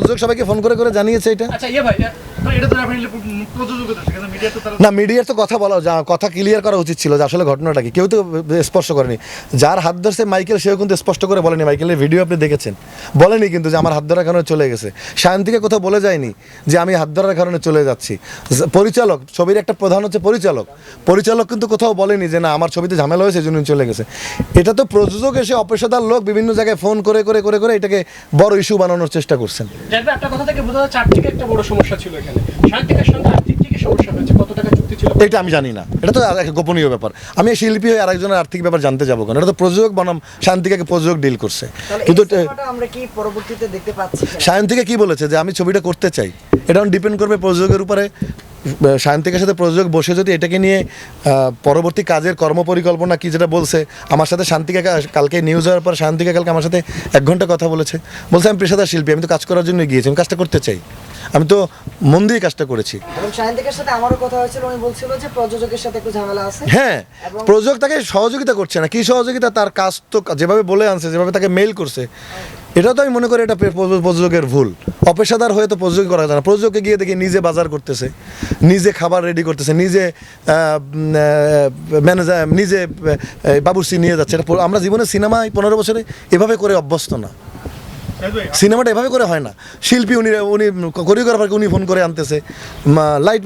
প্রযোজক সবাইকে ফোন করে করে জানিয়েছে এটা। আচ্ছা ইয়ে ভাই না মিডিয়ার তো কথা বলা যা কথা ক্লিয়ার করা উচিত ছিল যে আসলে ঘটনাটা কি। কেউ তো স্পর্শ করেনি। যার হাত ধরছে মাইকেল সেও কিন্তু স্পষ্ট করে বলেনি। মাইকেলের ভিডিও আপনি দেখেছেন। বলেনি কিন্তু যে আমার হাত ধরার কারণে চলে গেছে। শান্তিকে কোথাও বলে যায়নি যে আমি হাত ধরার কারণে চলে যাচ্ছি। পরিচালক ছবির একটা প্রধান হচ্ছে পরিচালক। পরিচালক কিন্তু কোথাও বলেনি যে না আমার ছবিতে ঝামেলা হয়েছে জন্য চলে গেছে। এটা তো প্রযোজক এসে অপেশাদার লোক বিভিন্ন জায়গায় ফোন করে করে করে করে এটাকে বড় ইস্যু বানানোর চেষ্টা করছেন। একটা কথা থেকে বোঝা যাচ্ছে একটা বড় সমস্যা ছিল এখানে। শান্তিকের সঙ্গে আর্থিক থেকে সমস্যা হয়েছে। কত টাকা চুক্তি ছিল? এটা আমি জানি না। এটা তো এক গোপনীয় ব্যাপার। আমি শিল্পী হয়ে আরেকজনের আর্থিক ব্যাপার জানতে যাব কেন? এটা তো প্রযোজক বনাম শান্তিকাকে প্রযোজক ডিল করছে। কিন্তু আমরা কি পরবর্তীতে দেখতে পাচ্ছি? কিনা? শান্তিকে কি বলেছে যে আমি ছবিটা করতে চাই। এটা ডিপেন্ড করবে প্রযোজকের উপরে। শান্তিকের সাথে প্রযোজক বসে যদি এটাকে নিয়ে পরবর্তী কাজের কর্মপরিকল্পনা কি যেটা বলছে আমার সাথে শান্তিকে কালকে নিউজ হওয়ার পর শান্তিকে কালকে আমার সাথে এক ঘণ্টা কথা বলেছে। বলছে আমি পেশাদার শিল্পী আমি তো কাজ করার জন্য গিয়েছি আমি কাজটা করতে চাই। আমি তো মন দিয়ে কাজটা করেছি। সাথে আমারও কথা হয়েছিল উনি বলছিল যে প্রযোজকের সাথে একটু ঝামেলা আছে। হ্যাঁ প্রযোজক তাকে সহযোগিতা করছে না। কি সহযোগিতা? তার কাজ তো যেভাবে বলে আনছে যেভাবে তাকে মেল করছে এটা তো আমি মনে করি এটা প্রযোজকের ভুল। অপেশাদার হয়ে তো প্রযোজক করা যায় না। প্রযোজকে গিয়ে দেখি নিজে বাজার করতেছে, নিজে খাবার রেডি করতেছে, নিজে ম্যানেজার নিজে বাবুর্চি নিয়ে যাচ্ছে। এটা আমরা জীবনে সিনেমায় পনেরো বছরে এভাবে করে অভ্যস্ত না। সিনেমাটা এভাবে করে হয় না। শিল্পী উনি উনি কোরিওগ্রাফারকে উনি ফোন করে আনতেছে। লাইট